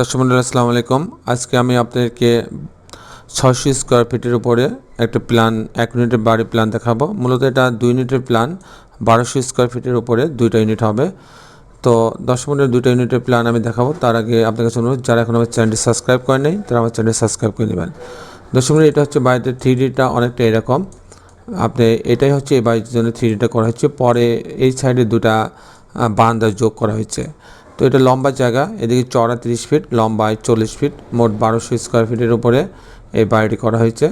দর্শক মন্ডল, আসসালামু আলাইকুম। আজকে আমি আপনাদেরকে ছয়শো স্কোয়ার ফিটের উপরে একটা প্ল্যান এক ইউনিটের বাড়ি প্ল্যান দেখাবো। মূলত এটা দুই ইউনিটের প্ল্যান বারোশো স্কোয়ার ফিটের উপরে দুইটা ইউনিট হবে। তো দর্শক মন্ডলের দুইটা ইউনিটের প্ল্যান আমি দেখাবো। তার আগে আপনার কাছে অনুরোধ, যারা এখন আমার চ্যানেলটি সাবস্ক্রাইব করে নেই, তারা আমার চ্যানেলটি সাবস্ক্রাইব করে নেবেন। দর্শক মন্ডল, এটা হচ্ছে বাড়িতে থ্রি ডিটা অনেকটা এরকম। আপনি, এটাই হচ্ছে এই বাড়ির জন্য থ্রি ডিটা করা হচ্ছে। পরে এই সাইডে দুটা বারান্দা যোগ করা হয়েছে। তো এটা লম্বা জায়গা, এদিকে চড়া তিরিশ ফিট লম্বায় চল্লিশ ফিট মোট বারোশো স্কোয়ার ফিটের উপরে এই বাড়িটি করা হয়েছে।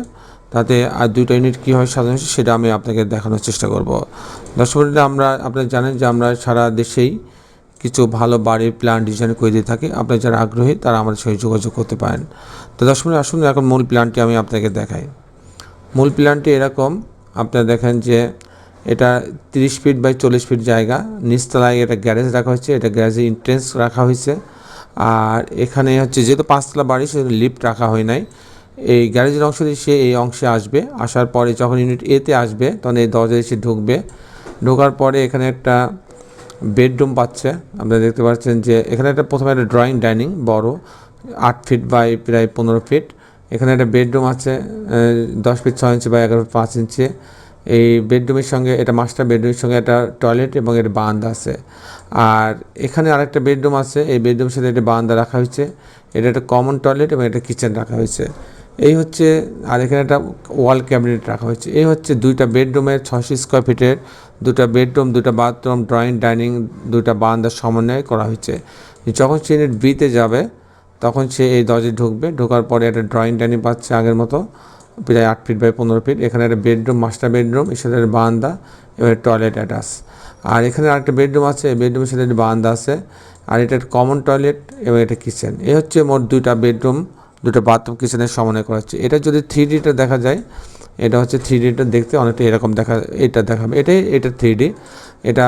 তাতে আর দুটো ইউনিট কীভাবে সাজানো হয়েছে সেটা আমি আপনাকে দেখানোর চেষ্টা করব। দর্শক আমরা, আপনারা জানেন যে আমরা সারা দেশেই কিছু ভালো বাড়ির প্ল্যান ডিজাইন করে দিয়ে থাকি। আপনারা যারা আগ্রহী, তারা আমাদের সঙ্গে যোগাযোগ করতে পারেন। তো দর্শক আসুন এখন মূল প্ল্যানটি আমি আপনাকে দেখাই। মূল প্ল্যানটি এরকম, আপনারা দেখেন যে এটা তিরিশ ফিট বাই চল্লিশ ফিট জায়গা। নিচতলায় এটা গ্যারেজ রাখা হয়েছে। এটা গ্যারেজে ইন্ট্রেন্স রাখা হয়েছে। আর এখানে হচ্ছে যেহেতু পাঁচতলা বাড়ি, সেহেতু লিফট রাখা হয় নাই। এই গ্যারেজের অংশ দিয়ে সে এই অংশে আসবে। আসার পরে যখন ইউনিট এতে আসবে, তখন এই দরজায় এসে ঢুকবে। ঢোকার পরে এখানে একটা বেডরুম পাচ্ছে। আপনারা দেখতে পাচ্ছেন যে এখানে একটা প্রথমে একটা ড্রয়িং ডাইনিং বড়। আট ফিট বাই প্রায় পনেরো ফিট। এখানে একটা বেডরুম আছে দশ ফিট ছয় ইঞ্চি বা এগারো পাঁচ ইঞ্চি। এই বেডরুমের সঙ্গে, এটা মাস্টার বেডরুমের সঙ্গে একটা টয়লেট এবং এটা বারান্দা আছে। আর এখানে আরেকটা বেডরুম আছে, এই বেডরুমের সাথে একটা বারান্দা রাখা হয়েছে। এটা একটা কমন টয়লেট এবং একটা কিচেন রাখা হয়েছে। এই হচ্ছে, আর এখানে একটা ওয়াল ক্যাবিনেট রাখা হয়েছে। এই হচ্ছে দুইটা বেডরুমের ছশো স্কোয়ার ফিটের দুটা বেডরুম দুটা বাথরুম ড্রয়িং ডাইনিং দুটা বারান্দার সমন্বয় করা হয়েছে। যখন সে ইউনিট বিতে যাবে, তখন সে এই দরজায় ঢুকবে। ঢোকার পরে একটা ড্রয়িং ডাইনিং পাচ্ছে আগের মতো। প্রায় আট ফিট বাই পনেরো ফিট এখানে একটা বেডরুম মাস্টার বেডরুম এর সাথে একটা বারান্দা এবার টয়লেট অ্যাটাচ আর এখানে আরেকটা বেডরুম আছে বেডরুমের সাথে একটা বারান্দা আছে। আর এটা কমন টয়লেট এবং এটা কিচেন এ হচ্ছে মোট দুইটা বেডরুম দুটো বাথরুম কিচেনের সমন্বয় করা হচ্ছে। এটা যদি থ্রি ডিটা দেখা যায়, এটা হচ্ছে থ্রি ডিটা দেখতে অনেকটা এরকম দেখা, এটা দেখাবে। এটাই, এটা থ্রি ডি এটা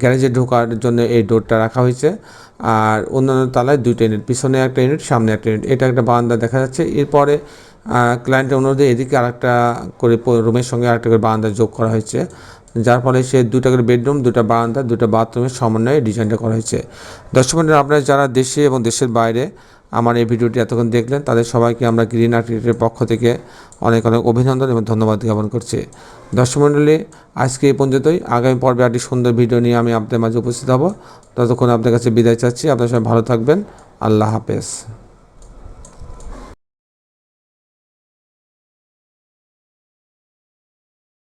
গ্যারেজে ঢোকার জন্য এই ডোরটা রাখা হয়েছে। আর অন্যান্য তালায় দুইটা ইউনিট পিছনে একটা ইউনিট সামনে একটা ইউনিট এটা একটা বারান্দা দেখা যাচ্ছে। এরপরে ক্লায়েন্টের অনুরোধে এদিকে আরেকটা করে রুমের সঙ্গে আরেকটা করে বারান্দা যোগ করা হয়েছে। যার ফলে সে দুটা করে বেডরুম দুটা বারান্দা দুটা বাথরুমের সমন্বয়ে ডিজাইনটা করা হয়েছে। দর্শক আপনারা যারা দেশে এবং দেশের বাইরে আমার এই ভিডিওটি এতক্ষণ দেখলেন, তাদের সবাইকে আমরা গ্রিন আর্কিটেক্টের পক্ষ থেকে অনেক অনেক অভিনন্দন এবং ধন্যবাদ জ্ঞাপন করছি। দর্শক মণ্ডলী আজকে এই পর্যন্তই। আগামী পর্বে একটি সুন্দর ভিডিও নিয়ে আমি আপনাদের মাঝে উপস্থিত হব। ততক্ষণ আপনার কাছে বিদায় চাচ্ছি। আপনার সবাই ভালো থাকবেন। আল্লাহ হাফেজ।